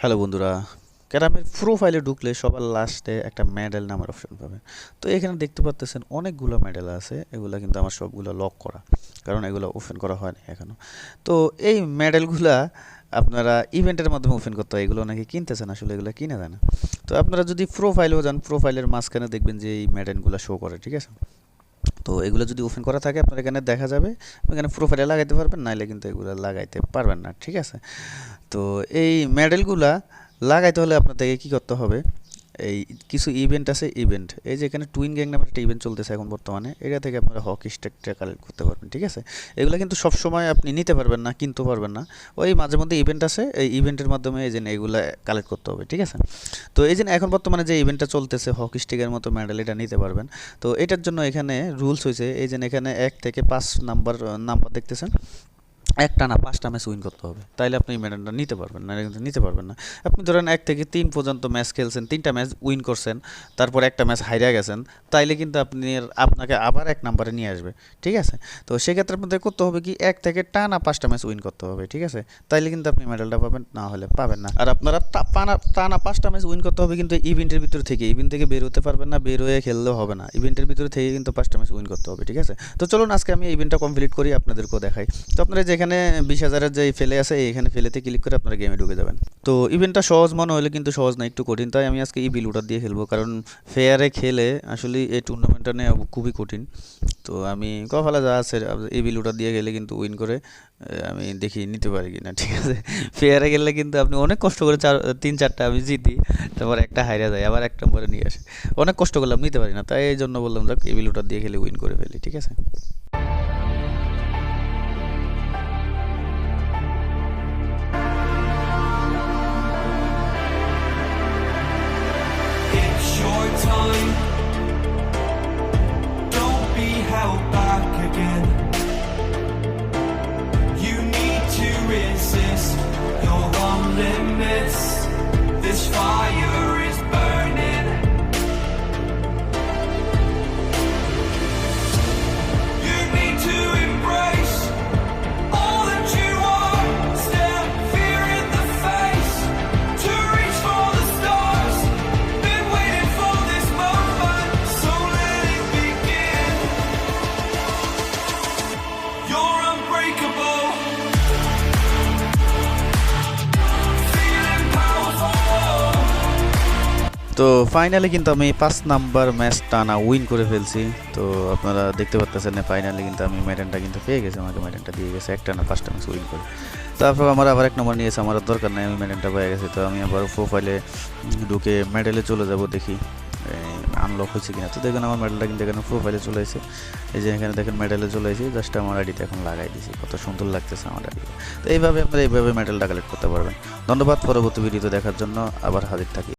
Hello বন্ধুরা, ক্যারামের প্রোফাইলে ঢুকলে সবার লাস্টে একটা মেডেল নামের অপশন পাবেন তো এখানে দেখতে পাচ্তেছেন অনেকগুলো মেডেল আছে, এগুলো কিন্তু আমার সবগুলো লক করা, কারণ এগুলো ওপেন করা হয়নি এখনও তো এই মেডেলগুলা আপনারা ইভেন্টের মাধ্যমে ওপেন করতে হয়, এগুলো নাকি কিনতেছেন আসলে, এগুলো কিনে দেয় না তো আপনারা যদি প্রোফাইলেও যান প্রোফাইলের মাঝখানে দেখবেন যে এই মেডেলগুলো শো করে, ঠিক আছে? তো এগুলো যদি ওপেন করা থাকে আপনার এখানে দেখা যাবে এখানে প্রোফাইলে লাগাইতে পারবেন, নাইলে কিন্তু এগুলো লাগাইতে পারবেন না, ঠিক আছে? তো এই মেডেলগুলা লাগাইতে হলে আপনাদেরকে কী করতে হবে? এই কিছু ইভেন্ট আছে ইভেন্ট এই যে এখানে টুইন গ্যাং নামের একটা ইভেন্ট চলতেছে এখন বর্তমানে, এটা থেকে আপনারা হকি স্টেকটা কালেক্ট করতে পারবেন, ঠিক আছে? এগুলো কিন্তু সব সময় আপনি নিতে পারবেন না, কিনতে পারবেন না। ওই মাঝে মধ্যে ইভেন্ট আছে, এই ইভেন্টের মাধ্যমে এই যে এগুলো কালেক্ট করতে হবে, ঠিক আছে? তো এই যে এখন বর্তমানে যে ইভেন্টটা চলতেছে হকি স্টিকের মতো মেডেল এটা নিতে পারবেন। তো এটার জন্য এখানে রুলস হয়েছে এই যে এখানে এক থেকে পাঁচ নাম্বার নাম্বার দেখতেছেন। একটা না পাঁচটা ম্যাচ উইন করতে হবে। তাইলে আপনি এই মেডেলটা নিতে পারবেন না কিন্তু নিতে পারবেন না। আপনি ধরেন এক থেকে তিন পর্যন্ত ম্যাচ খেলছেন, তিনটা ম্যাচ উইন করছেন, তারপর একটা ম্যাচ হাইরা গেছেন, তাইলে কিন্তু আপনি আপনাকে আবার এক নাম্বারে নিয়ে আসবে, ঠিক আছে? তো সেক্ষেত্রে আপনাদের করতে হবে কি, এক থেকে টানা পাঁচটা ম্যাচ উইন করতে হবে, ঠিক আছে? তাইলে কিন্তু আপনি মেডেলটা পাবেন, না হলে পাবেন না। আর আপনারা টা- পানা, টানা পাঁচটা ম্যাচ উইন করতে হবে কিন্তু ইভেন্টের ভিতর থেকে ইভেন্ট থেকে বের হতে পারবেন না, বের হয়ে খেললেও হবে না। ইভেন্টের ভিতরে থেকে কিন্তু পাঁচটা ম্যাচ উইন করতে হবে, ঠিক আছে? তো চলুন আজকে আমি ইভেন্টটা কমপ্লিট করি, আপনাদেরকেও দেখাই। তো আপনারা যেখানে বিশ হাজারের যে ফেলে আছে এখানে ফেলেতে ক্লিক করে আপনারা গেমে ঢুকে যাবেন। তো ইভেন্টটা সহজ মনে হলে কিন্তু সহজ না, একটু কঠিন। তাই আমি আজকে ই বিলুটার দিয়ে খেলব। কারণ ফেয়ারে খেলে আসলে এই টুর্নামেন্টটা নেওয়া খুবই কঠিন। তো আমি কফালা যা আছে এই বিলুটার দিয়ে গেলে কিন্তু উইন করে আমি দেখি নিতে পারি কিনা, ঠিক আছে? ফেয়ারে গেলে কিন্তু আপনি অনেক কষ্ট করে চার, তিন চারটা আমি জিতি, তারপর একটা হাইরা যায়, আবার এক নম্বরে নিয়ে আসে। অনেক কষ্ট করলাম, নিতে পারি না। তাই এই জন্য বললাম, যাক, এই বিলুটার দিয়ে খেলে উইন করে ফেলি, ঠিক আছে? তো ফাইনালি কিন্তু আমি পাঁচ নাম্বার ম্যাচ টানা উইন করে ফেলছি। তো আপনারা দেখতে পাচ্ছেন ফাইনালি কিন্তু আমি মেডেনটা কিন্তু পেয়ে গেছি, আমাকে মেডেনটা দিয়ে গেছে একটা না পাঁচটা ম্যাচ উইন করে। তারপর আমার আবার এক নম্বর নিয়েছে আমার দরকার নেই, আমি মেডেনটা পেয়ে গেছি। তো আমি আবার প্রোফাইলে ঢুকে মেডেলে চলে যাব দেখি আনলক হয়েছে কিনা। তো দেখুন আমার মেডেলটা কিন্তু এখানে প্রোফাইলে চলে এসেছে। এই যে এখানে দেখেন মেডেলে চলে এসেছে জাস্ট আমার আইডিতে এখন লাগাই দিয়েছি। কত সুন্দর লাগতেছে আমার আইডি তো এইভাবে আপনারা এইভাবে মেডেলটা কালেক্ট করতে পারবেন। ধন্যবাদ, পরবর্তী ভিডিওতে দেখার জন্য আবার হাজির থাকি।